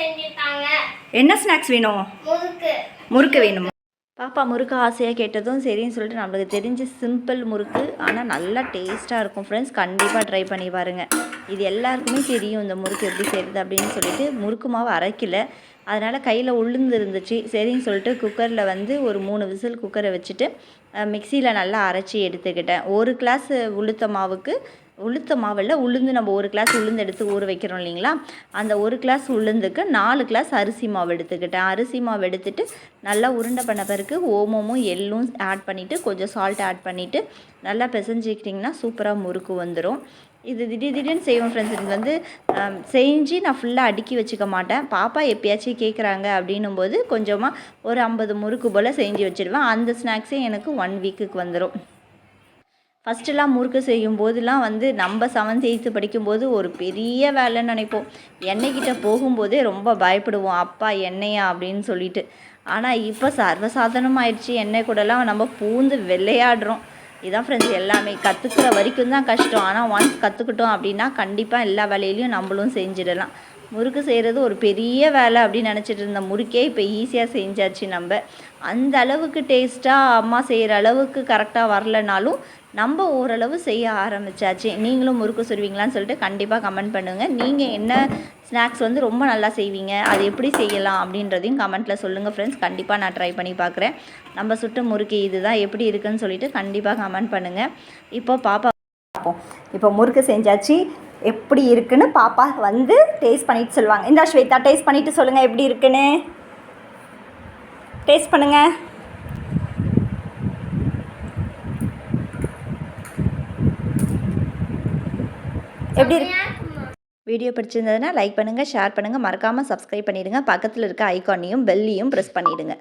செஞ்சிருக்காங்க என்ன ஸ்நாக்ஸ் வேணும்? முறுக்கு. முறுக்கு வேணுமா? பாப்பா முறுக்கு ஆசையாக கேட்டதும் சரின்னு சொல்லிட்டு நம்மளுக்கு தெரிஞ்ச சிம்பிள் முறுக்கு ஆனால் நல்லா டேஸ்ட்டாக இருக்கும். ஃப்ரெண்ட்ஸ் கண்டிப்பாக ட்ரை பண்ணி பாருங்கள் இது எல்லாருக்குமே தெரியும் இந்த முறுக்கு எப்படி செய்கிறது அப்படின்னு சொல்லிட்டு. முறுக்கு மாவு அரைக்கல. அதனால் கையில் உளுந்து இருந்துச்சு. சரின்னு சொல்லிட்டு குக்கரில் வந்து ஒரு மூணு விசில் குக்கரை வச்சுட்டு மிக்சியில் நல்லா அரைச்சி எடுத்துக்கிட்டேன். ஒரு கிளாஸ் உளுத்த மாவுக்கு உளுத்த மாவில் உளுந்து நம்ம ஒரு கிளாஸ் உளுந்து எடுத்து ஊற வைக்கிறோம் இல்லைங்களா? அந்த ஒரு கிளாஸ் உளுந்துக்கு நாலு கிளாஸ் அரிசி மாவு எடுத்துக்கிட்டேன். அரிசி மாவு எடுத்துட்டு நல்லா உருண்டை பண்ண பிறகு ஓமமும் எள்ளும் ஆட் பண்ணிவிட்டு கொஞ்சம் சால்ட் ஆட் பண்ணிவிட்டு நல்லா பிசைஞ்சிக்கிட்டிங்கன்னா சூப்பராக முறுக்கு வந்துடும் இது திடீர் திடீர்னு செய்வோம் ஃப்ரெண்ட்ஸ் இது வந்து செஞ்சு நான் ஃபுல்லாக அடுக்கி வச்சுக்க மாட்டேன். பாப்பா எப்பயாச்சும் கேட்குறாங்க அப்படின்னும் போது கொஞ்சமாக ஒரு ஐம்பது முறுக்கு போல் செஞ்சு வச்சுடுவேன் அந்த ஸ்நாக்ஸே எனக்கு ஒன் வீக்குக்கு வந்துடும் ஃபஸ்ட்டுலாம் முறுக்கு செய்யும் போதெல்லாம் வந்து நம்ம செவன்த் எயித்து படிக்கும்போது ஒரு பெரிய வேலைன்னு நினைப்போம். எண்ணெய்கிட்ட போகும்போதே ரொம்ப பயப்படுவோம். அப்பா எண்ணெயா அப்படின்னு சொல்லிட்டு. ஆனால் இப்போ சர்வசாதாரணமாயிடுச்சு. எண்ணெய் கூடலாம் நம்ம பூந்து விளையாடுறோம் இதான் ஃப்ரெண்ட்ஸ் எல்லாமே. கற்றுக்கிற வரைக்கும் தான் கஷ்டம். ஆனால் ஒன்ஸ் கற்றுக்கிட்டோம் அப்படின்னா கண்டிப்பாக எல்லா வேலையிலையும் நம்மளும் செஞ்சிடலாம். முறுக்கு செய்கிறது ஒரு பெரிய வேலை அப்படின்னு நினச்சிட்டு இருந்த முறுக்கே இப்போ ஈஸியாக செஞ்சாச்சு நம்ம. அந்த அளவுக்கு டேஸ்ட்டாக அம்மா செய்கிற அளவுக்கு கரெக்டாக வரலனாலும் நம்ம ஓரளவு செய்ய ஆரம்பிச்சாச்சு. நீங்களும் முறுக்கு சுடுவீங்களான்னு சொல்லிட்டு கண்டிப்பாக கமெண்ட் பண்ணுங்கள் நீங்கள் என்ன ஸ்நாக்ஸ் வந்து ரொம்ப நல்லா செய்வீங்க அது எப்படி செய்யலாம் அப்படின்றதையும் கமெண்ட்டில் சொல்லுங்கள் ஃப்ரெண்ட்ஸ் கண்டிப்பாக நான் ட்ரை பண்ணி பார்க்குறேன் நம்ம சுட்ட முறுக்கு இதுதான் எப்படி இருக்குன்னு சொல்லிட்டு கண்டிப்பாக கமெண்ட் பண்ணுங்கள் இப்போ பாப்பா பார்ப்போம் இப்போ முறுக்கு செஞ்சாச்சு. எப்படி இருக்குன்னு பாப்பா வந்து டேஸ்ட் பண்ணிட்டு சொல்லுவாங்க. இந்த ஸ்வேதா டேஸ்ட் பண்ணிவிட்டு சொல்லுங்கள் எப்படி இருக்குன்னு. டேஸ்ட் பண்ணுங்கள் எப்படி இருக்கு? வீடியோ பிடிச்சிருந்ததுன்னா லைக் பண்ணுங்கள் ஷேர் பண்ணுங்கள் மறக்காமல் சப்ஸ்கிரைப் பண்ணிடுங்க. பக்கத்தில் இருக்க ஐக்கானையும் பெல்லையும் ப்ரெஸ் பண்ணிவிடுங்க